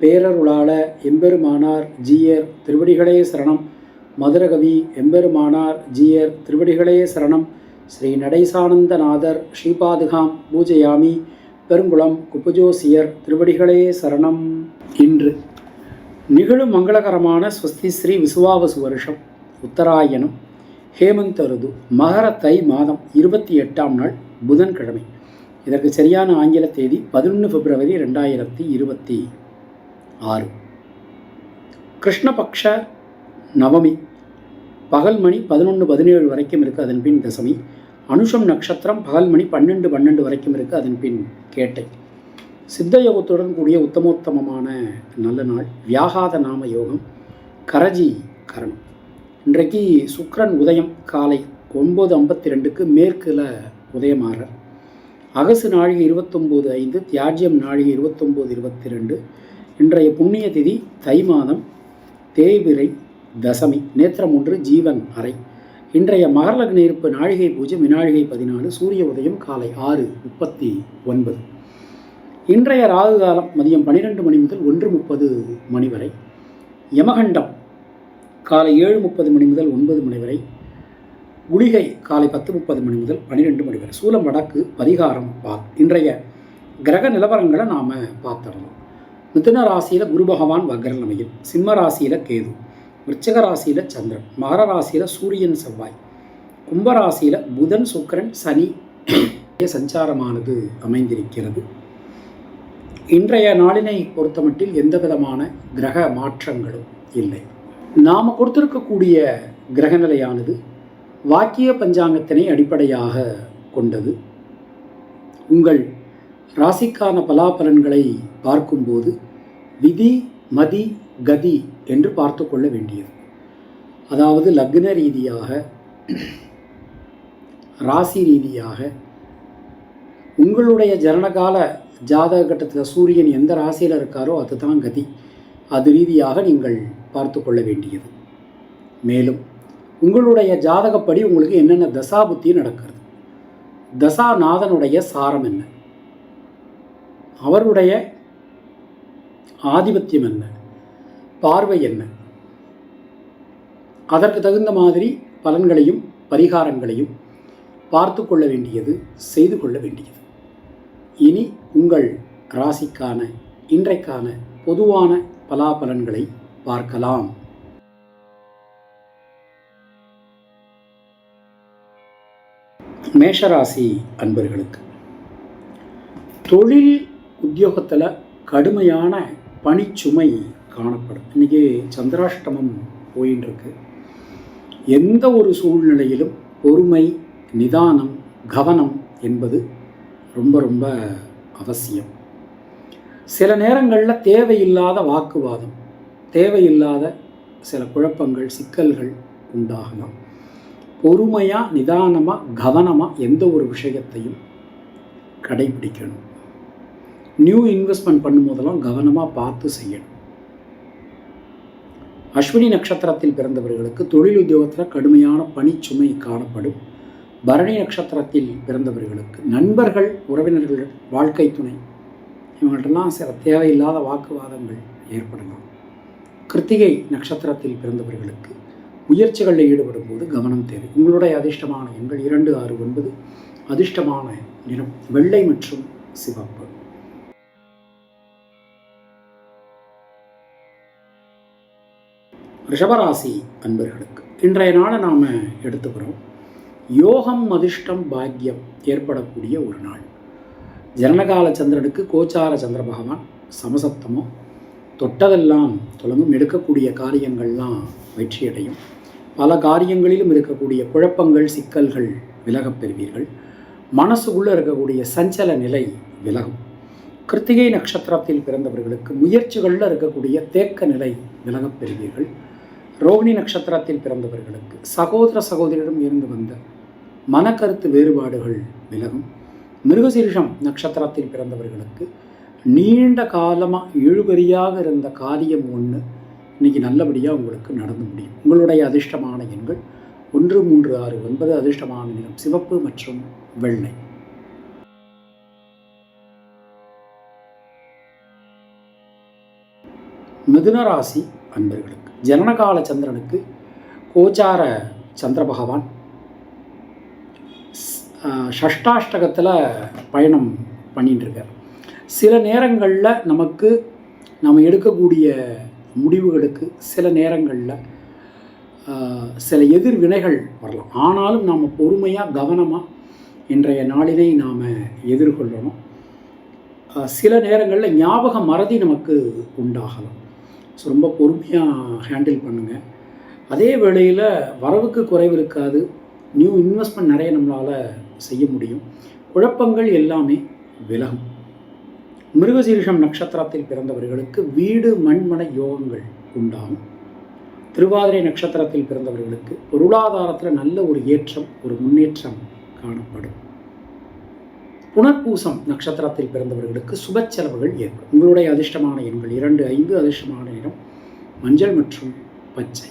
பேரருளாள எம்பெருமானார் ஜீயர் திருவடிகளே சரணம். மதுரகவி எம்பெருமானார் ஜீயர் திருவடிகளே சரணம். ஸ்ரீ நடேசானந்தநாதர் ஸ்ரீபாதுகாம் பூஜயாமி. பெருங்குளம் குப்புஜோசியர் திருவடிகளே சரணம். இன்று நிகழும் மங்களகரமான ஸ்வஸ்தி ஸ்ரீ விசுவாவசு வருஷம் உத்தராயணம் ஹேமந்த் ருது மகர தை மாதம் இருபத்தி எட்டாம் நாள் புதன்கிழமை. இதற்கு சரியான ஆங்கில தேதி பதினொன்று பிப்ரவரி ரெண்டாயிரத்தி இருபத்தி ஆறு. கிருஷ்ணபக்ஷ நவமி. பகல் மணி பதினொன்று பதினேழு வரைக்கும் இருக்குது அதன் பின் தசமி. அனுஷம் நட்சத்திரம் பகல் மணி பன்னெண்டு பன்னெண்டு வரைக்கும் இருக்குது அதன் பின் கேட்டை. சித்த யோகத்துடன் கூடிய உத்தமோத்தமமான நல்ல நாள் வியாகாத நாம யோகம் கரஜி கரணம். இன்றைக்கு சுக்ரன் உதயம் காலை ஒன்பது ஐம்பத்தி ரெண்டுக்கு மேற்கில் உதயமாறார். அகசு நாழிகை இருபத்தொம்போது ஐந்து தியாஜ்யம் நாழிகை இருபத்தொம்போது இருபத்தி ரெண்டு இன்றைய புண்ணிய திதி தை மாதம் தேய்பிரை தசமி நேத்திரம் ஒன்று ஜீவன் அறை. இன்றைய மகரலக்ன இருப்பு நாழிகை பூஜை வினாழிகை பதினாலு சூரிய உதயம் காலை ஆறு முப்பத்தி ஒன்பது. இன்றைய ராகு காலம் மதியம் பன்னிரெண்டு மணி முதல் ஒன்று முப்பது மணி வரை. யமகண்டம் காலை ஏழு முப்பது மணி முதல் ஒன்பது மணி வரை. குளிகை காலை பத்து முப்பது மணி முதல் பன்னிரெண்டு மணி வரை. சூலம் வடக்கு பரிகாரம் பால். இன்றைய கிரக நிலவரங்களை நாம் பார்த்துடலாம் மிதுன ராசியில் குரு பகவான் வக்ரநிலையில் சிம்ம ராசியில் கேது விருச்சக ராசியில் சந்திரன் மகர ராசியில் சூரியன் செவ்வாய் கும்ப ராசியில் புதன் சுக்கிரன் சனி சஞ்சாரமானது அமைந்திருக்கிறது. இன்றைய நாளினை பொறுத்தமட்டில் எந்த விதமான கிரக மாற்றங்களும் இல்லை. நாம் கொடுத்திருக்கக்கூடிய கிரகநிலையானது வாக்கிய பஞ்சாங்கத்தினை அடிப்படையாக கொண்டது. உங்கள் ராசிக்கான பலாபலன்களை பார்க்கும்போது விதி மதி கதி என்று பார்த்து கொள்ள வேண்டியது. அதாவது லக்ன ரீதியாக ராசி ரீதியாக உங்களுடைய ஜனனகால ஜாதக கட்டத்தில் சூரியன் எந்த ராசியில் இருக்காரோ அதுதான் கதி. அது ரீதியாக நீங்கள் பார்த்து கொள்ள வேண்டியது. மேலும் உங்களுடைய ஜாதகப்படி உங்களுக்கு என்னென்ன தசாபுத்தி நடக்கிறது? தசாநாதனுடைய சாரம் என்ன? அவருடைய ஆதிபத்தியம் என்ன? பார்வை என்ன? அதற்கு தகுந்த மாதிரி பலன்களையும் பரிகாரங்களையும் பார்த்து கொள்ள வேண்டியது செய்து கொள்ள வேண்டியது. இனி உங்கள் ராசிக்கான இன்றைக்கான பொதுவான பலாபலன்களை பார்க்கலாம். மேஷராசி அன்பர்களுக்கு தொழில் உத்தியோகத்தில் கடுமையான பணிச்சுமை காணப்படும். இன்றைக்கி சந்திராஷ்டமம் போயின்னு எந்த ஒரு சூழ்நிலையிலும் பொறுமை நிதானம் கவனம் என்பது ரொம்ப ரொம்ப அவசியம். சில நேரங்களில் தேவையில்லாத வாக்குவாதம் தேவையில்லாத சில குழப்பங்கள் சிக்கல்கள் உண்டாகலாம். பொறுமையாக நிதானமாக கவனமாக எந்த ஒரு விஷயத்தையும் கடைபிடிக்கணும். நியூ இன்வெஸ்ட்மெண்ட் பண்ணும்போதெல்லாம் கவனமாக பார்த்து செய்யணும். அஸ்வினி நட்சத்திரத்தில் பிறந்தவர்களுக்கு தொழில் உத்தியோகத்தில் கடுமையான பணிச்சுமை காணப்படும். பரணி நட்சத்திரத்தில் பிறந்தவர்களுக்கு நண்பர்கள் உறவினர்கள் வாழ்க்கை துணை இவங்கள்ட்டெல்லாம் சில தேவையில்லாத வாக்குவாதங்கள் ஏற்படலாம். கிருத்திகை நட்சத்திரத்தில் பிறந்தவர்களுக்கு முயற்சிகளில் ஈடுபடும் போது கவனம் தேவை. உங்களுடைய அதிர்ஷ்டமான எண்கள் இரண்டு ஆறு ஒன்பது அதிர்ஷ்டமான நிறம் வெள்ளை மற்றும் சிவப்பு. ரிஷபராசி அன்பர்களுக்கு இன்றைய நாளை நாம் எடுத்துக்கிறோம். யோகம் அதிர்ஷ்டம் பாக்கியம் ஏற்படக்கூடிய ஒரு நாள். ஜனனகால சந்திரனுக்கு கோச்சார சந்திர பகவான் சமசப்தமோ தொட்டதெல்லாம் தொடங்கும் எடுக்கக்கூடிய காரியங்கள்லாம் வெற்றியடையும். பல காரியங்களிலும் இருக்கக்கூடிய குழப்பங்கள் சிக்கல்கள் விலகப் பெறுவீர்கள். மனசுக்குள்ளே இருக்கக்கூடிய சஞ்சல நிலை விலகும். கிருத்திகை நட்சத்திரத்தில் பிறந்தவர்களுக்கு முயற்சிகளில் இருக்கக்கூடிய தேக்க நிலை விலகப் பெறுவீர்கள். ரோகிணி நட்சத்திரத்தில் பிறந்தவர்களுக்கு சகோதர சகோதரியிடம் இருந்து வந்த மனக்கருத்து வேறுபாடுகள் விலகும். மிருகசீரிஷம் நட்சத்திரத்தில் பிறந்தவர்களுக்கு நீண்ட காலமாக இழுபறியாக இருந்த காரியம் ஒன்று இன்னைக்கு நல்லபடியாக உங்களுக்கு நடந்து முடியும். உங்களுடைய அதிர்ஷ்டமான எண்கள் ஒன்று மூன்று ஆறு ஒன்பது அதிர்ஷ்டமான நிறம் சிவப்பு மற்றும் வெள்ளை. மிதுன ராசி அன்பர்களுக்கு ஜனனகால சந்திரனுக்கு கோச்சார சந்திர பகவான் ஷஷ்டாஷ்டகத்தில் பயணம் பண்ணிட்டுருக்கார் சில நேரங்களில் நமக்கு நம்ம எடுக்கக்கூடிய முடிவுகளுக்கு சில நேரங்களில் சில எதிர்வினைகள் வரலாம். ஆனாலும் நாம் பொறுமையாக கவனமாக இன்றைய நாளினை நாம் எதிர்கொள்ளணும். சில நேரங்களில் ஞாபக மறதி நமக்கு உண்டாகலாம். ஸோ ரொம்ப பொறுமையாக ஹேண்டில் பண்ணுங்கள் அதே வேளையில் வரவுக்கு குறைவு இருக்காது. நியூ இன்வெஸ்ட்மெண்ட் நிறைய நம்மளால் செய்ய முடியும். குழப்பங்கள் எல்லாமே விலகும். மிருகசீரிஷம் நட்சத்திரத்தில் பிறந்தவர்களுக்கு வீடு மண்மன யோகங்கள் உண்டாகும். திருவாதிரை நட்சத்திரத்தில் பிறந்தவர்களுக்கு பொருளாதாரத்தில் நல்ல ஒரு ஏற்றம் ஒரு முன்னேற்றம் காணப்படும். புனர்பூசம் நட்சத்திரத்தில் பிறந்தவர்களுக்கு சுப செலவுகள் ஏற்படும். உங்களுடைய அதிர்ஷ்டமான எண்கள் இரண்டு ஐந்து அதிர்ஷ்டமான நிறம் மஞ்சள் மற்றும் பச்சை.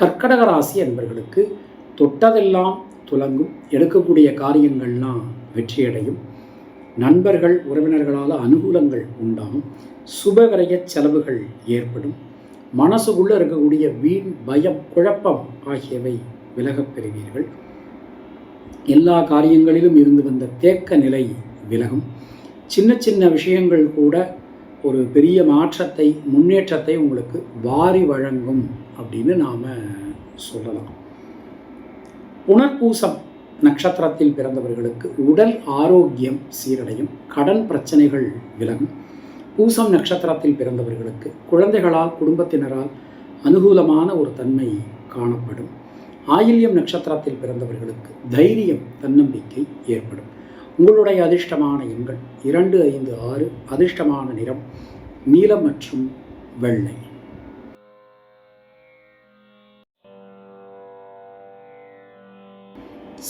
கர்க்கடக ராசி என்பர்களுக்கு தொட்டதெல்லாம் துலங்கும். எடுக்கக்கூடிய காரியங்கள்லாம் வெற்றியடையும். நண்பர்கள் உறவினர்களால் அனுகூலங்கள் உண்டாகும். சுபவிரய செலவுகள் ஏற்படும். மனசுக்குள்ளே இருக்கக்கூடிய வீண் பயம் குழப்பம் ஆகியவை விலகப் பெறுவீர்கள். எல்லா காரியங்களிலும் இருந்து வந்த தேக்க நிலை விலகும். சின்ன சின்ன விஷயங்கள் கூட ஒரு பெரிய மாற்றத்தை முன்னேற்றத்தை உங்களுக்கு வாரி வழங்கும் அப்படின்னு நாம் சொல்லலாம். புனர்பூசம் நட்சத்திரத்தில் பிறந்தவர்களுக்கு உடல் ஆரோக்கியம் சீரடையும் கடன் பிரச்சனைகள் விலகும். பூசம் நட்சத்திரத்தில் பிறந்தவர்களுக்கு குழந்தைகளால் குடும்பத்தினரால் அனுகூலமான ஒரு தன்மை காணப்படும். ஆயில்யம் நட்சத்திரத்தில் பிறந்தவர்களுக்கு தைரியம் தன்னம்பிக்கை ஏற்படும். உங்களுடைய அதிர்ஷ்டமான எண்கள் இரண்டு ஐந்து ஆறு அதிர்ஷ்டமான நிறம் நீலம் மற்றும் வெள்ளை.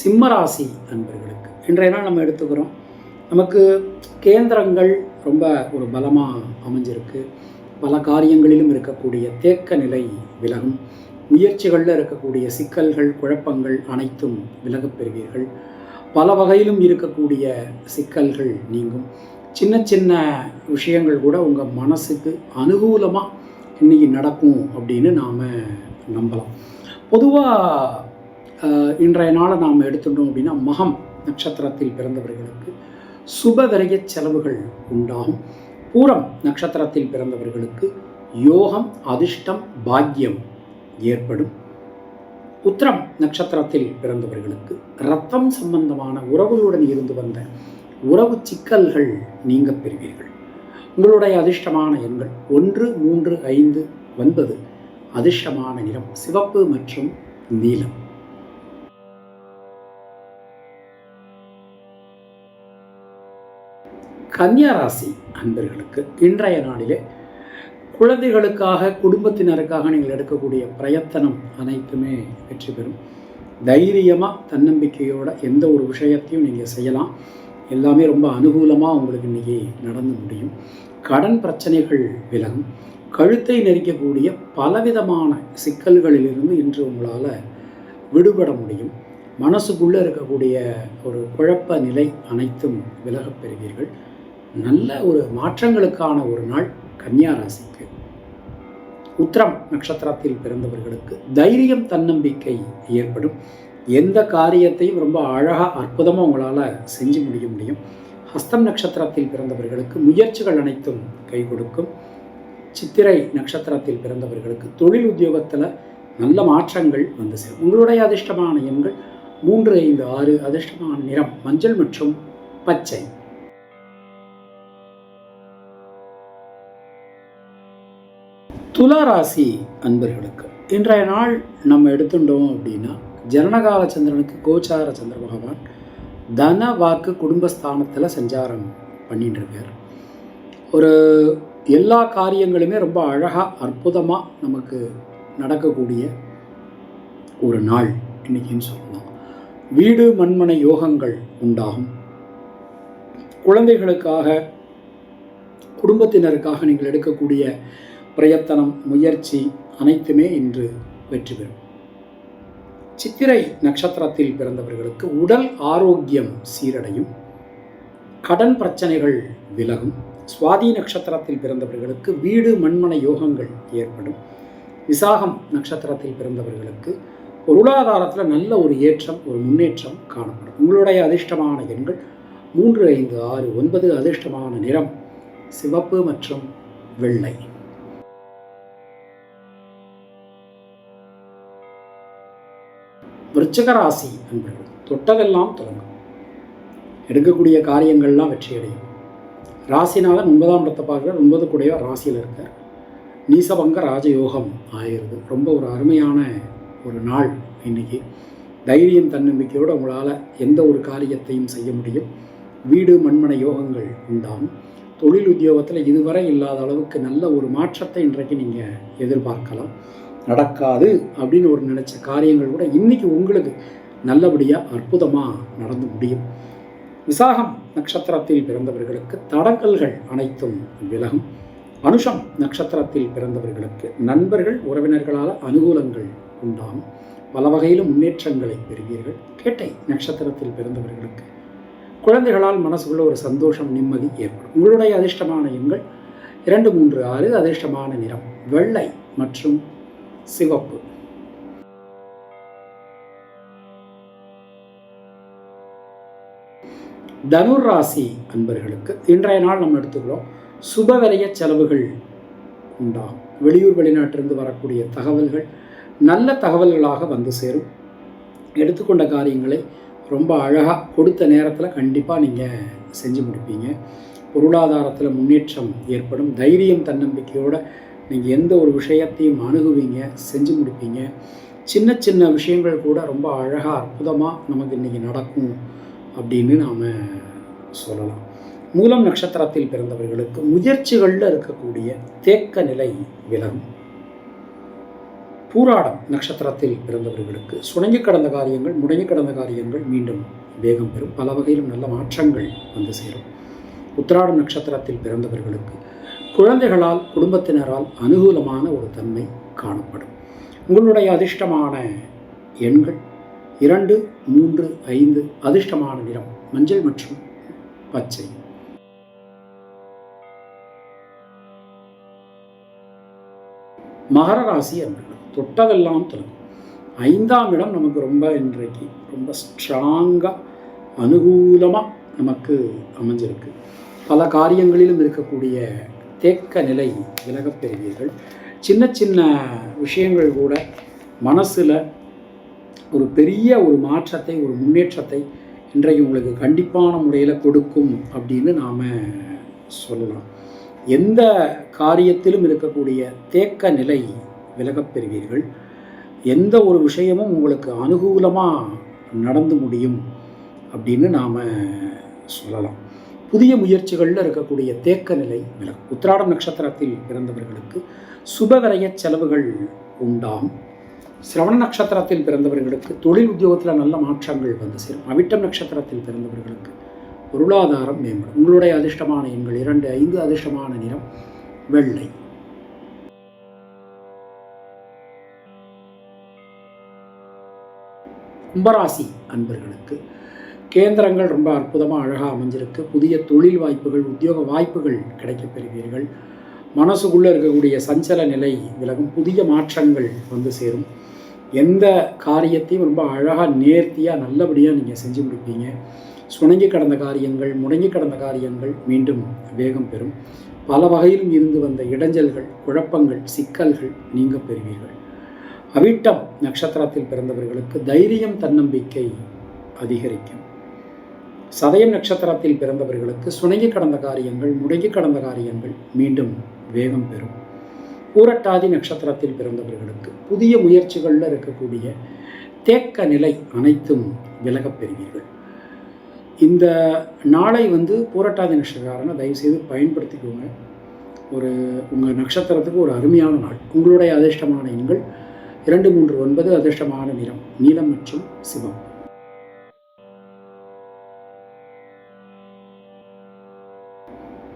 சிம்மராசி அன்பர்களுக்கு இன்றைய நாள் நம்ம எடுத்துக்கிறோம். நமக்கு கேந்திரங்கள் ரொம்ப ஒரு பலமாக அமைஞ்சிருக்கு. பல காரியங்களிலும் இருக்கக்கூடிய தேக்க நிலை விலகும். முயற்சிகளில் இருக்கக்கூடிய சிக்கல்கள் குழப்பங்கள் அனைத்தும் விலகப் பெறுவீர்கள். பல வகையிலும் இருக்கக்கூடிய சிக்கல்கள் நீங்கும். சின்ன சின்ன விஷயங்கள் கூட உங்கள் மனசுக்கு அனுகூலமாக இன்னைக்கு நடக்கும் அப்படின்னு நாம் நம்பலாம். பொதுவாக இன்றைய நாளை நாம் எடுத்துட்டோம் அப்படின்னா மகம் நட்சத்திரத்தில் பிறந்தவர்களுக்கு சுபவிரய செலவுகள் உண்டாகும். பூரம் நட்சத்திரத்தில் பிறந்தவர்களுக்கு யோகம் அதிர்ஷ்டம் பாக்கியம் ஏற்படும். உத்திரம் நட்சத்திரத்தில் பிறந்தவர்களுக்கு ரத்தம் சம்பந்தமான உறவுகளுடன் இருந்து வந்த உறவு சிக்கல்கள் நீங்க பெறுவீர்கள். உங்களுடைய அதிர்ஷ்டமான எண்கள் ஒன்று மூன்று ஐந்து ஒன்பது. அதிர்ஷ்டமான நிறம் சிவப்பு மற்றும் நீலம். கன்னியா ராசி அன்பர்களுக்கு இன்றைய நாளிலே குழந்தைகளுக்காக குடும்பத்தினருக்காக நீங்கள் எடுக்கக்கூடிய பிரயத்தனம் அனைத்துமே வெற்றி பெறும். தைரியமாக தன்னம்பிக்கையோட எந்த ஒரு விஷயத்தையும் நீங்கள் செய்யலாம். எல்லாமே ரொம்ப அனுகூலமாக உங்களுக்கு இன்றைக்கி நடந்து முடியும். கடன் பிரச்சனைகள் விலகும். கழுத்தை நெரிக்கக்கூடிய பலவிதமான சிக்கல்களிலிருந்து இன்று உங்களால் விடுபட முடியும். மனசுக்குள்ளே இருக்கக்கூடிய ஒரு குழப்ப நிலை அனைத்தும் விலகப் பெறுவீர்கள். நல்ல ஒரு மாற்றங்களுக்கான ஒரு நாள் கன்னியா ராசிக்கு உத்திரம் நட்சத்திரத்தில் பிறந்தவர்களுக்கு தைரியம் தன்னம்பிக்கை ஏற்படும். எந்த காரியத்தையும் ரொம்ப அழகாக அற்புதமாக உங்களால் செஞ்சு முடிய முடியும். ஹஸ்தம் நட்சத்திரத்தில் பிறந்தவர்களுக்கு முயற்சிகள் அனைத்தும் கை கொடுக்கும். சித்திரை நட்சத்திரத்தில் பிறந்தவர்களுக்கு தொழில் உத்தியோகத்தில் நல்ல மாற்றங்கள் வந்து சேரும். உங்களுடைய அதிர்ஷ்டமான எண்கள் மூன்று ஐந்து ஆறு அதிர்ஷ்டமான நிறம் மஞ்சள் மற்றும் பச்சை. துலா ராசி அன்பர்களுக்கு இன்றைய நாள் நம்ம எடுத்துட்டோம் அப்படின்னா ஜனனகால சந்திரனுக்கு கோச்சார சந்திர பகவான் தன வாக்கு குடும்பஸ்தானத்தில் சஞ்சாரம் பண்ணிட்டு இருக்கார் ஒரு எல்லா காரியங்களுமே ரொம்ப அழகாக அற்புதமாக நமக்கு நடக்கக்கூடிய ஒரு நாள் இன்னைக்குன்னு சொல்லலாம். வீடு மண்மனை யோகங்கள் உண்டாகும். குழந்தைகளுக்காக குடும்பத்தினருக்காக நீங்கள் எடுக்கக்கூடிய பிரயத்தனம் முயற்சி அனைத்துமே இன்று வெற்றி பெறும். சித்திரை நட்சத்திரத்தில் பிறந்தவர்களுக்கு உடல் ஆரோக்கியம் சீரடையும். கடன் பிரச்சனைகள் விலகும். சுவாதி நட்சத்திரத்தில் பிறந்தவர்களுக்கு வீடு மண்மனை யோகங்கள் ஏற்படும். விசாகம் நட்சத்திரத்தில் பிறந்தவர்களுக்கு பொருளாதாரத்தில் நல்ல ஒரு ஏற்றம் ஒரு முன்னேற்றம் காணப்படும். உங்களுடைய அதிர்ஷ்டமான எண்கள் மூன்று ஐந்து ஆறு ஒன்பது அதிர்ஷ்டமான நிறம் சிவப்பு மற்றும் வெள்ளை. விருச்சிக ராசி அன்பர்கள் தொட்டதெல்லாம் தொடங்கும். எடுக்கக்கூடிய காரியங்கள்லாம் வெற்றியடையும். ராசிநாதன் ஒன்பதாம் இடத்தை பார்க்குற ஒன்பது கூடைய ராசியில் இருக்கார். நீசபங்க ராஜயோகம் ஆயிடுது. ரொம்ப ஒரு அருமையான ஒரு நாள் இன்னைக்கு. தைரியம் தன்னம்பிக்கையோடு உங்களால் எந்த ஒரு காரியத்தையும் செய்ய முடியும். வீடு மண்மனை யோகங்கள் உண்டாகும். தொழில் உத்தியோகத்தில் இதுவரை இல்லாத அளவுக்கு நல்ல ஒரு மாற்றத்தை இன்றைக்கு நீங்கள் எதிர்பார்க்கலாம். நடக்காது அப்படின்னு ஒரு நினச்ச காரியங்கள் கூட இன்னைக்கு உங்களுக்கு நல்லபடியாக அற்புதமாக நடந்து முடியும். விசாகம் நட்சத்திரத்தில் பிறந்தவர்களுக்கு தடங்கல்கள் அனைத்தும் விலகும். அனுஷம் நட்சத்திரத்தில் பிறந்தவர்களுக்கு நண்பர்கள் உறவினர்களால் அனுகூலங்கள் உண்டாகும். பல வகையிலும் முன்னேற்றங்களை பெறுவீர்கள். கேட்டை நட்சத்திரத்தில் பிறந்தவர்களுக்கு குழந்தைகளால் மனசுக்குள்ள ஒரு சந்தோஷம் நிம்மதி ஏற்படும். உங்களுடைய அதிர்ஷ்டமான எண்கள் இரண்டு மூன்று ஆறு அதிர்ஷ்டமான நிறம் வெள்ளை மற்றும் சிவப்பு. தனுர் ராசி அன்பர்களுக்கு இன்றைய நாள் நம்ம எடுத்துக்கிறோம். சுபவரைய செலவுகள் உண்டாகும். வெளியூர் வெளிநாட்டிலிருந்து வரக்கூடிய தகவல்கள் நல்ல தகவல்களாக வந்து சேரும். எடுத்துக்கொண்ட காரியங்களை ரொம்ப அழகாக கொடுத்த நேரத்தில் கண்டிப்பாக நீங்கள் செஞ்சு முடிப்பீங்க. பொருளாதாரத்தில் முன்னேற்றம் ஏற்படும். தைரியம் தன்னம்பிக்கையோடு நீங்கள் எந்த ஒரு விஷயத்தையும் அணுகுவீங்க செஞ்சு முடிப்பீங்க. சின்ன சின்ன விஷயங்கள் கூட ரொம்ப அழகாக அற்புதமாக நமக்கு இன்றைக்கி நடக்கும் அப்படின்னு நாம் சொல்லலாம். மூலம் நட்சத்திரத்தில் பிறந்தவர்களுக்கு முயற்சிகளில் இருக்கக்கூடிய தேக்க நிலை விலகும். பூராடம் நட்சத்திரத்தில் பிறந்தவர்களுக்கு சுணங்கி கடந்த காரியங்கள் முடங்கி கடந்த காரியங்கள் மீண்டும் வேகம் பெறும். பல வகையிலும் நல்ல மாற்றங்கள் வந்து சேரும். உத்திராடம் நட்சத்திரத்தில் பிறந்தவர்களுக்கு குழந்தைகளால் குடும்பத்தினரால் அனுகூலமான ஒரு தன்மை காணப்படும். உங்களுடைய அதிர்ஷ்டமான எண்கள் இரண்டு மூன்று ஐந்து அதிர்ஷ்டமான நிறம் மஞ்சள் மற்றும் பச்சை. மகர ராசி என்பது தொட்டதெல்லாம் தொடங்கும் ஐந்தாம் இடம் நமக்கு ரொம்ப இன்றைக்கு ரொம்ப ஸ்ட்ராங்காக அனுகூலமாக நமக்கு அமைஞ்சிருக்கு. பல காரியங்களிலும் இருக்கக்கூடிய தேக்க நிலை விலகப் பெறுவீர்கள். சின்ன சின்ன விஷயங்கள் கூட மனசில் ஒரு பெரிய ஒரு மாற்றத்தை ஒரு முன்னேற்றத்தை இன்றைக்கு உங்களுக்கு கண்டிப்பான முறையில் கொடுக்கும் அப்படின்னு நாம் சொல்லலாம். எந்த காரியத்திலும் இருக்கக்கூடிய தேக்க நிலை விலகப் பெறுவீர்கள். எந்த ஒரு விஷயமும் உங்களுக்கு அனுகூலமாக நடந்து முடியும் அப்படின்னு நாம் சொல்லலாம். புதிய முயற்சிகளில் இருக்கக்கூடிய தேக்க நிலை விலகும் உத்திராடம் நட்சத்திரத்தில் பிறந்தவர்களுக்கு சுபவிரய செலவுகள் உண்டாம். சிரவண நட்சத்திரத்தில் பிறந்தவர்களுக்கு தொழில் உத்தியோகத்தில் நல்ல மாற்றங்கள் வந்து சேரும். அவிட்டம் நட்சத்திரத்தில் பிறந்தவர்களுக்கு பொருளாதாரம் மேம்படும். உங்களுடைய அதிர்ஷ்டமான எண்கள் இரண்டு ஐந்து அதிர்ஷ்டமான நிறம் வெள்ளை. கும்பராசி அன்பர்களுக்கு கேந்திரங்கள் ரொம்ப அற்புதமாக அழகாக அமைஞ்சிருக்கு. புதிய தொழில் வாய்ப்புகள் உத்தியோக வாய்ப்புகள் கிடைக்கப் பெறுவீர்கள் மனசுக்குள்ளே இருக்கக்கூடிய சஞ்சல நிலை விலகும். புதிய மாற்றங்கள் வந்து சேரும். எந்த காரியத்தையும் ரொம்ப அழகாக நேர்த்தியாக நல்லபடியாக நீங்கள் செஞ்சு முடிப்பீங்க. சுணங்கி கடந்த காரியங்கள் முடங்கி கடந்த காரியங்கள் மீண்டும் வேகம் பெறும். பல வகையிலும் இருந்து வந்த இடைஞ்சல்கள் குழப்பங்கள் சிக்கல்கள் நீங்க பெறுவீர்கள். அவிட்டம் நட்சத்திரத்தில் பிறந்தவர்களுக்கு தைரியம் தன்னம்பிக்கை அதிகரிக்கும். சதயம் நட்சத்திரத்தில் பிறந்தவர்களுக்கு சுணங்கி கடந்த காரியங்கள் முடங்கி கடந்த காரியங்கள் மீண்டும் வேகம் பெறும். பூரட்டாதி நட்சத்திரத்தில் பிறந்தவர்களுக்கு புதிய முயற்சிகளில் இருக்கக்கூடிய தேக்க நிலை அனைத்தும் விலகப் பெறுவீர்கள். இந்த நாளை வந்து பூரட்டாதி நட்சத்திரக்காரனை தயவுசெய்து பயன்படுத்திக்கோங்க. ஒரு உங்கள் நட்சத்திரத்துக்கு ஒரு அருமையான நாள். உங்களுடைய அதிர்ஷ்டமான எண்கள் இரண்டு மூன்று ஒன்பது அதிர்ஷ்டமான நிறம் நீலம் மற்றும் சிவம்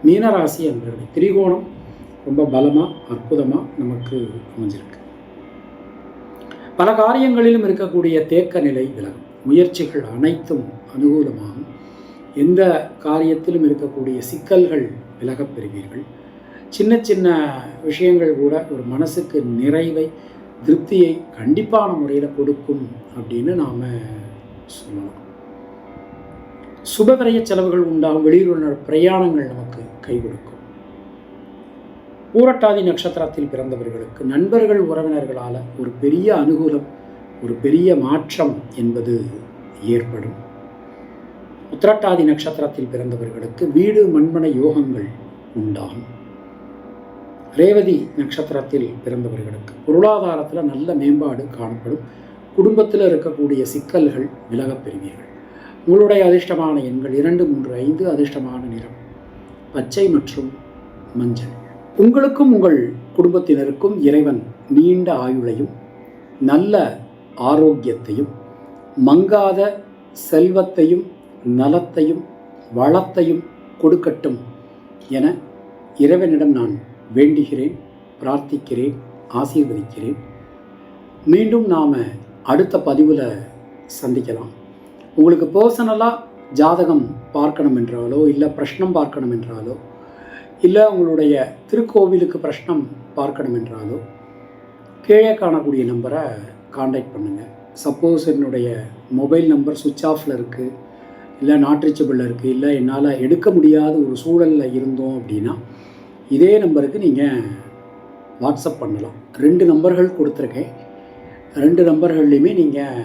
மீனராசி என்பவருடைய திரிகோணம் ரொம்ப பலமாக அற்புதமாக நமக்கு அமைஞ்சிருக்கு. பல காரியங்களிலும் இருக்கக்கூடிய தேக்க நிலை விலகும். முயற்சிகள் அனைத்தும் அனுகூலமாகும். எந்த காரியத்திலும் இருக்கக்கூடிய சிக்கல்கள் விலகப் பெறுவீர்கள். சின்ன சின்ன விஷயங்கள் கூட ஒரு மனசுக்கு நிறைவை திருப்தியை கண்டிப்பான முறையில் கொடுக்கும் அப்படின்னு நாம் சொல்லலாம். சுபவிரய செலவுகள் உண்டாகும் வெளியூர் பிரயாணங்கள் நமக்கு கை கொடுக்கும் பூரட்டாதி நட்சத்திரத்தில் பிறந்தவர்களுக்கு நண்பர்கள் உறவினர்களால் ஒரு பெரிய அனுகூலம் ஒரு பெரிய மாற்றம் என்பது ஏற்படும். உத்திரட்டாதி நட்சத்திரத்தில் பிறந்தவர்களுக்கு வீடு மண்மனை யோகங்கள் உண்டாகும். ரேவதி நட்சத்திரத்தில் பிறந்தவர்களுக்கு பொருளாதாரத்தில் நல்ல மேம்பாடு காணப்படும். குடும்பத்தில் இருக்கக்கூடிய சிக்கல்கள் விலகப் பெறுவீர்கள். உங்களுடைய அதிர்ஷ்டமான எண்கள் இரண்டு மூன்று ஐந்து அதிர்ஷ்டமான நிறம். பச்சை மற்றும் மஞ்சள். உங்களுக்கும் உங்கள் குடும்பத்தினருக்கும் இறைவன் நீண்ட ஆயுளையும் நல்ல ஆரோக்கியத்தையும் மங்காத செல்வத்தையும் நலத்தையும் வளத்தையும் கொடுக்கட்டும் என இறைவனிடம் நான் வேண்டுகிறேன் பிரார்த்திக்கிறேன் ஆசீர்வதிக்கிறேன். மீண்டும் நாம் அடுத்த பதிவில் சந்திக்கலாம். உங்களுக்கு பர்சனலாக ஜாதகம் பார்க்கணும் என்றாலோ இல்லை பிரஷ்னம் பார்க்கணும் என்றாலோ இல்லை உங்களுடைய திருக்கோவிலுக்கு பிரஷ்னம் பார்க்கணும் என்றாலோ கீழே காணக்கூடிய நம்பரை காண்டாக்ட் பண்ணுங்கள் சப்போஸ் என்னுடைய மொபைல் நம்பர் சுவிட்ச் ஆஃபில் இருக்குது இல்லை நாட் ரீச்சபிளில் இருக்குது இல்லை என்னால் எடுக்க முடியாத ஒரு சூழலில் இருந்தோம் அப்படின்னா இதே நம்பருக்கு நீங்கள் வாட்ஸ்அப் பண்ணலாம். ரெண்டு நம்பர்கள் கொடுத்துருக்கேன். ரெண்டு நம்பர்கள்லையுமே நீங்கள்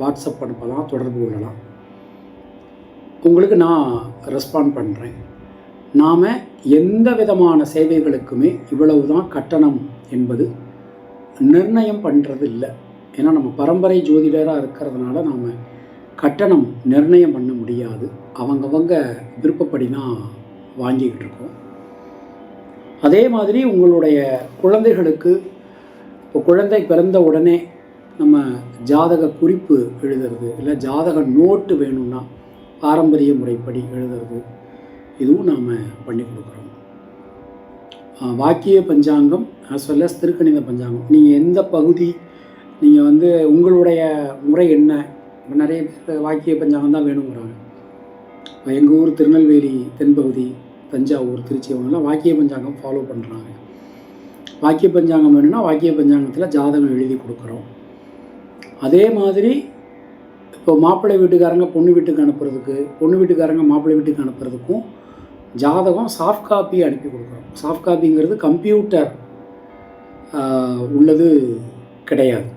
வாட்ஸ்அப் அனுப்பலாம் தொடர்பு கொள்ளலாம். உங்களுக்கு நான் ரெஸ்பாண்ட் பண்ணுறேன் நாம் எந்த விதமான சேவைகளுக்குமே இவ்வளவு தான் கட்டணம் என்பது நிர்ணயம் பண்ணுறது இல்லை ஏன்னா நம்ம பரம்பரை ஜோதிடராக இருக்கிறதுனால நாம் கட்டணம் நிர்ணயம் பண்ண முடியாது. அவங்கவங்க விருப்பப்படி தான் வாங்கிக்கிட்டு இருக்கோம். அதே மாதிரி உங்களுடைய குழந்தைகளுக்கு இப்போ குழந்தை பிறந்த உடனே நம்ம ஜாதக குறிப்பு எழுதுறது இல்லை ஜாதக நோட்டு வேணும்னா பாரம்பரிய முறைப்படி எழுதுறது. இதுவும் நாம் பண்ணி கொடுக்குறோம். வாக்கிய பஞ்சாங்கம் அஸ் வெல் அஸ் திருக்கணித பஞ்சாங்கம். நீங்கள் எந்த பகுதி நீங்கள் வந்து உங்களுடைய முறை என்ன? இப்போ நிறைய பேர் வாக்கிய பஞ்சாங்கம் தான் வேணுங்கிறாங்க. இப்போ எங்கள் ஊர் திருநெல்வேலி தென்பகுதி தஞ்சாவூர் திருச்சி அவங்கெல்லாம் வாக்கிய பஞ்சாங்கம் ஃபாலோ பண்ணுறாங்க வாக்கிய பஞ்சாங்கம் வேணும்னா வாக்கிய பஞ்சாங்கத்தில் ஜாதகம் எழுதி கொடுக்குறோம். அதே மாதிரி இப்போ மாப்பிள்ளை வீட்டுக்காரங்க பொண்ணு வீட்டுக்கு அனுப்புறதுக்கு பொண்ணு வீட்டுக்காரங்க மாப்பிள்ளை வீட்டுக்கு அனுப்புறதுக்கும் ஜாதகம் சாஃப்ட் காப்பி அனுப்பி கொடுக்குறோம் சாஃப்ட் காப்பிங்கிறது கம்ப்யூட்டர் உள்ளது கிடையாது.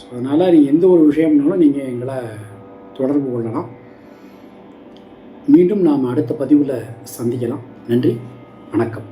ஸோ அதனால் நீங்கள் எந்த ஒரு விஷயம்னாலும் நீங்கள் எங்களை தொடர்பு கொள்ளலாம். மீண்டும் நாம் அடுத்த பதிவில் சந்திக்கலாம். நன்றி வணக்கம்.